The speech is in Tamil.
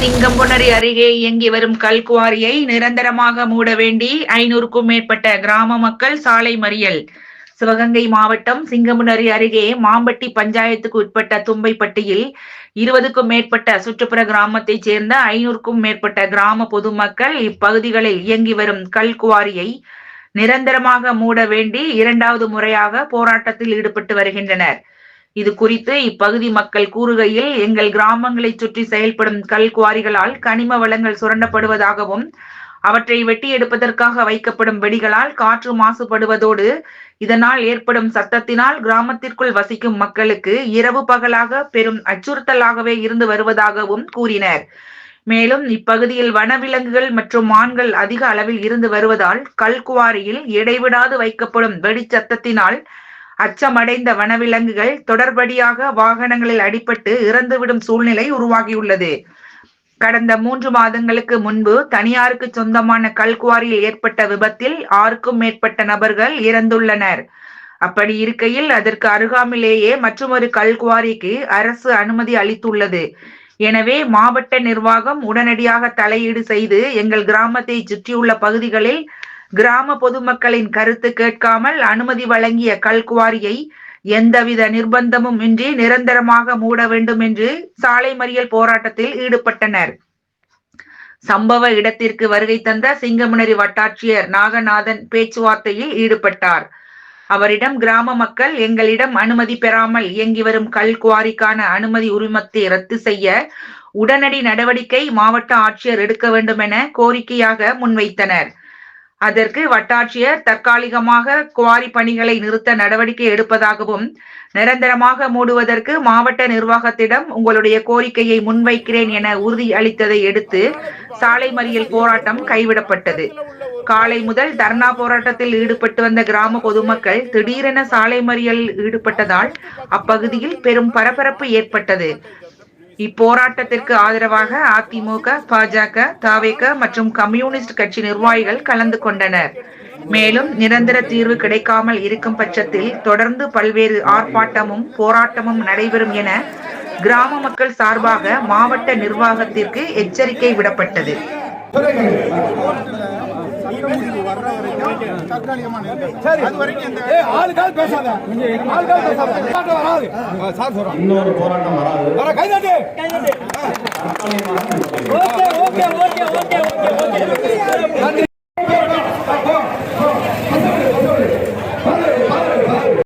சிங்கம்புணரி அருகே இயங்கி வரும் கல்குவாரியை நிரந்தரமாக மூட வேண்டி ஐநூறுக்கும் மேற்பட்ட கிராம மக்கள் சாலை மறியல். சிவகங்கை மாவட்டம் சிங்கமுனரி அருகே மாம்பட்டி பஞ்சாயத்துக்கு உட்பட்ட தும்பைப்பட்டியில் இருபதுக்கும் மேற்பட்ட சுற்றுப்புற கிராமத்தைச் சேர்ந்த ஐநூறுக்கும் மேற்பட்ட கிராம பொதுமக்கள் இப்பகுதிகளில் இயங்கி வரும் கல்குவாரியை நிரந்தரமாக மூட வேண்டி இரண்டாவது முறையாக போராட்டத்தில் ஈடுபட்டு வருகின்றனர். இது குறித்து இப்பகுதி மக்கள் கூறுகையில் எங்கள் கிராமங்களை சுற்றி செயல்படும் கல் குவாரிகளால் கனிம வளங்கள் சுரண்டப்படுவதாகவும் அவற்றை வெட்டி எடுப்பதற்காக வைக்கப்படும் வெடிகளால் காற்று மாசுபடுவதோடு இதனால் ஏற்படும் சத்தத்தினால் கிராமத்திற்குள் வசிக்கும் மக்களுக்கு இரவு பகலாக பெரும் அச்சுறுத்தலாகவே இருந்து வருவதாகவும் கூறினர். மேலும் இப்பகுதியில் வனவிலங்குகள் மற்றும் மான்கள் அதிக அளவில் இருந்து வருவதால் கல்குவாரியில் இடைவிடாது வைக்கப்படும் வெடிச்சத்தத்தினால் அச்சமடைந்த வனவிலங்குகள் தொடர்படியாக வாகனங்களில் அடிபட்டு இறந்துவிடும் சூழ்நிலை உருவாகியுள்ளது. கடந்த மூன்று மாதங்களுக்கு முன்பு தனியாருக்கு சொந்தமான கல்குவாரியில் ஏற்பட்ட விபத்தில் ஆறுக்கும் மேற்பட்ட நபர்கள் இறந்துள்ளனர். அப்படி இருக்கையில் அதற்கு அருகாமையிலேயே மற்றொரு கல்குவாரிக்கு அரசு அனுமதி அளித்துள்ளது. எனவே மாவட்ட நிர்வாகம் உடனடியாக தலையீடு செய்து எங்கள் கிராமத்தை சுற்றியுள்ள பகுதிகளில் கிராம பொதுமக்களின் கருத்து கேட்காமல் அனுமதி வழங்கிய கல்குவாரியை எந்தவித நிர்பந்தமும் இன்றி நிரந்தரமாக மூட வேண்டும் என்று சாலை மறியல் போராட்டத்தில் ஈடுபட்டனர். சம்பவ இடத்திற்கு வருகை தந்த சிங்கமுனரி வட்டாட்சியர் நாகநாதன் பேச்சுவார்த்தையில் ஈடுபட்டார். அவரிடம் கிராம மக்கள் எங்களிடம் அனுமதி பெறாமல் இயங்கி வரும் கல் குவாரிக்கான அனுமதி உரிமத்தை ரத்து செய்ய உடனடி நடவடிக்கை மாவட்ட ஆட்சியர் எடுக்க வேண்டும் என கோரிக்கையாக முன்வைத்தனர். அதற்கு வட்டாட்சியர் தற்காலிகமாக குவாரி பணிகளை நிறுத்த நடவடிக்கை எடுப்பதாகவும் நிரந்தரமாக மூடுவதற்கு மாவட்ட நிர்வாகத்திடம் உங்களுடைய கோரிக்கையை முன்வைக்கிறேன் என உறுதி அளித்ததை எடுத்து சாலை மறியல் போராட்டம் கைவிடப்பட்டது. காலை முதல் தர்ணா போராட்டத்தில் ஈடுபட்டு வந்த கிராம பொதுமக்கள் திடீரென சாலை மறியல் ஈடுபட்டதால் அப்பகுதியில் பெரும் பரபரப்பு ஏற்பட்டது. இப்போராட்டத்திற்கு ஆதரவாக அதிமுக பாஜக தாவேக மற்றும் கம்யூனிஸ்ட் கட்சி நிர்வாகிகள் கலந்து கொண்டனர். மேலும் நிரந்தர தீர்வு கிடைக்காமல் இருக்கும் பட்சத்தில் தொடர்ந்து பல்வேறு ஆர்ப்பாட்டமும் போராட்டமும் நடைபெறும் என கிராம மக்கள் சார்பாக மாவட்ட நிர்வாகத்திற்கு எச்சரிக்கை விடப்பட்டது. சரி. அது வரைக்கும் இந்த ஆளுக்கால் பேசாத. ஆளுக்கால் பேசாத. போராட்டம் வராது. சார் சொல்றோம். இன்னொரு போராட்டம் வராது. வர கைதாட்டு. Okay okay okay okay.